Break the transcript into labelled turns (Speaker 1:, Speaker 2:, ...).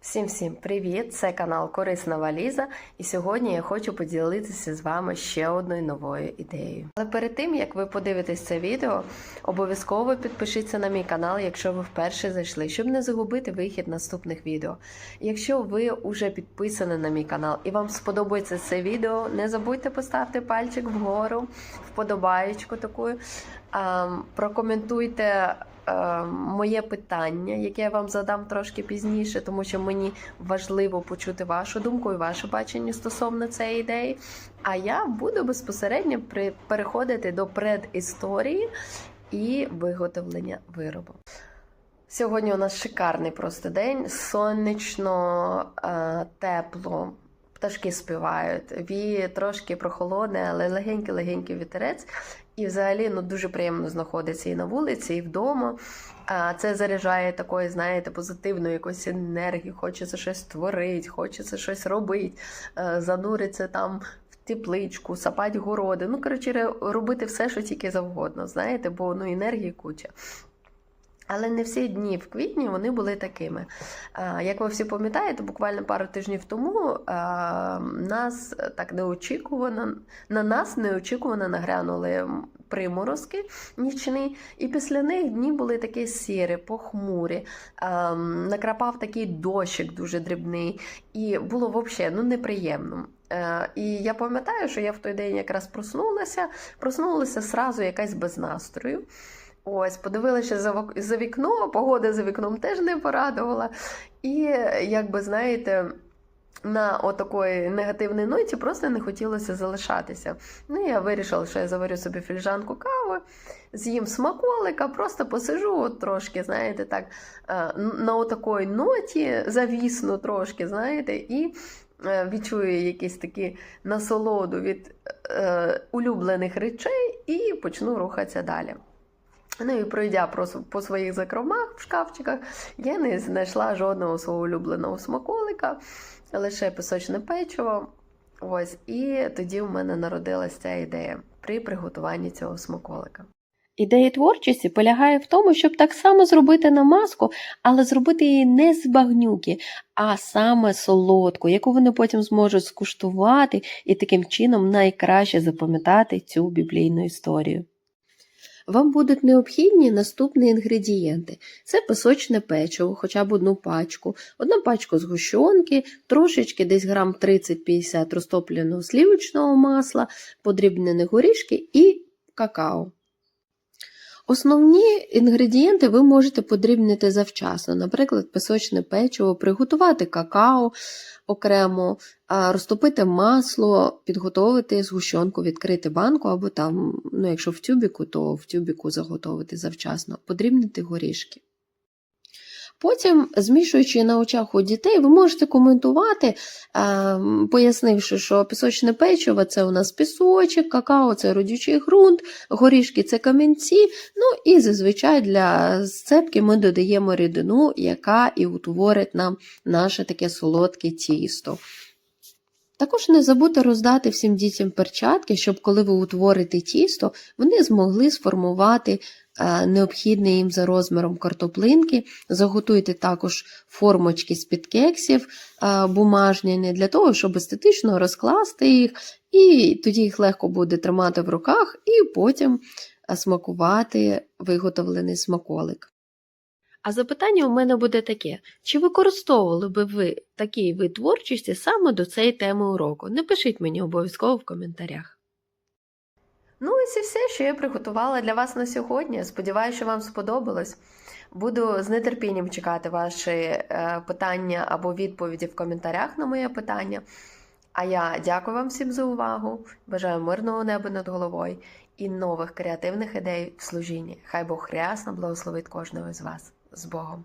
Speaker 1: Всім всім привіт! Це канал Корисна Валіза, і сьогодні я хочу поділитися з вами ще одною новою ідеєю. Але перед тим як ви подивитесь це відео, обов'язково підпишіться на мій канал, якщо ви вперше зайшли, щоб не загубити вихід наступних відео. Якщо ви вже підписані на мій канал і вам сподобається це відео, не забудьте поставити пальчик вгору, вподобаєчку таку, ем, прокоментуйте моє питання, яке я вам задам трошки пізніше, тому що мені важливо почути вашу думку і ваше бачення стосовно цієї ідеї. А я буду безпосередньо переходити до предісторії і виготовлення виробу. Сьогодні у нас шикарний просто день, сонячно, е, тепло. Пташки співають, віє трошки прохолодне, але легенький-легенький вітерець. І взагалі ну, дуже приємно знаходитися і на вулиці, і вдома. А це заряджає такої, знаєте, позитивної якоїсь енергії, хочеться щось творити, хочеться щось робити, е, зануритися там тепличку, сапати городи. Ну, коротше, робити все, що тільки завгодно, знаєте, бо ну, енергії куча. Але не всі дні в квітні вони були такими. Як ви всі пам'ятаєте, буквально пару тижнів тому нас так неочікувано, на нас неочікувано нагрянули приморозки нічні, і після них дні були такі сірі, похмурі, накрапав такий дощик дуже дрібний, і було взагалі ну, неприємно. І я пам'ятаю, що я в той день якраз проснулася, проснулася сразу якась без настрою. Ось, подивилася за, вікно, погода за вікном теж не порадувала. І, як би знаєте, на отакої негативній ноті просто не хотілося залишатися. Ну, я вирішила, що я заварю собі фільжанку кави, з'їм смаколика, просто посижу от трошки, знаєте, так, е, на отакої ноті завісну трошки, знаєте, і е, відчую якісь такі насолоду від е, улюблених речей і почну рухатися далі. Ну і пройдя просто по своїх закромах в шкафчиках, я не знайшла жодного свого улюбленого смаколика, лише пісочне печиво. Ось, і тоді в мене народилася ця ідея при приготуванні цього смаколика. Ідея творчості полягає в тому, щоб так само зробити намазку, але зробити її не з багнюки, а саме солодку, яку вони потім зможуть скуштувати і таким чином найкраще запам'ятати цю біблійну історію. Вам будуть необхідні наступні інгредієнти: це пісочне печиво, хоча б одну пачку, одна пачка згущенки, трошечки десь грам 30-50 розтопленого слівочного масла, подрібнені горішки і какао. Основні інгредієнти ви можете подрібнити завчасно, наприклад, пісочне печиво, приготувати какао окремо, розтопити масло, підготовити згущенку, відкрити банку, або там, ну, якщо в тюбіку, то в тюбіку заготовити завчасно, подрібнити горішки. Потім, змішуючи на очах у дітей, ви можете коментувати, пояснивши, що пісочне печиво це у нас пісочок, какао це родючий ґрунт, горішки це камінці. Ну і зазвичай для сцепки ми додаємо рідину, яка і утворить нам наше таке солодке тісто. Також не забудьте роздати всім дітям перчатки, щоб коли ви утворите тісто, вони змогли сформувати е, необхідні їм за розміром картоплинки. Заготуйте також формочки з-під кексів е, бумажняні для того, щоб естетично розкласти їх, і тоді їх легко буде тримати в руках, і потім е, смакувати виготовлений смаколик. А запитання у мене буде таке: чи використовували би ви такий вид творчості саме до цієї теми уроку? Напишіть мені обов'язково в коментарях. Ну, ось і все, що я приготувала для вас на сьогодні. Сподіваюся, що вам сподобалось. Буду з нетерпінням чекати ваші е, питання або відповіді в коментарях на моє питання. А я дякую вам всім за увагу. Бажаю мирного неба над головою і нових креативних ідей в служінні. Хай Бог рясно благословить кожного з вас. З Богом!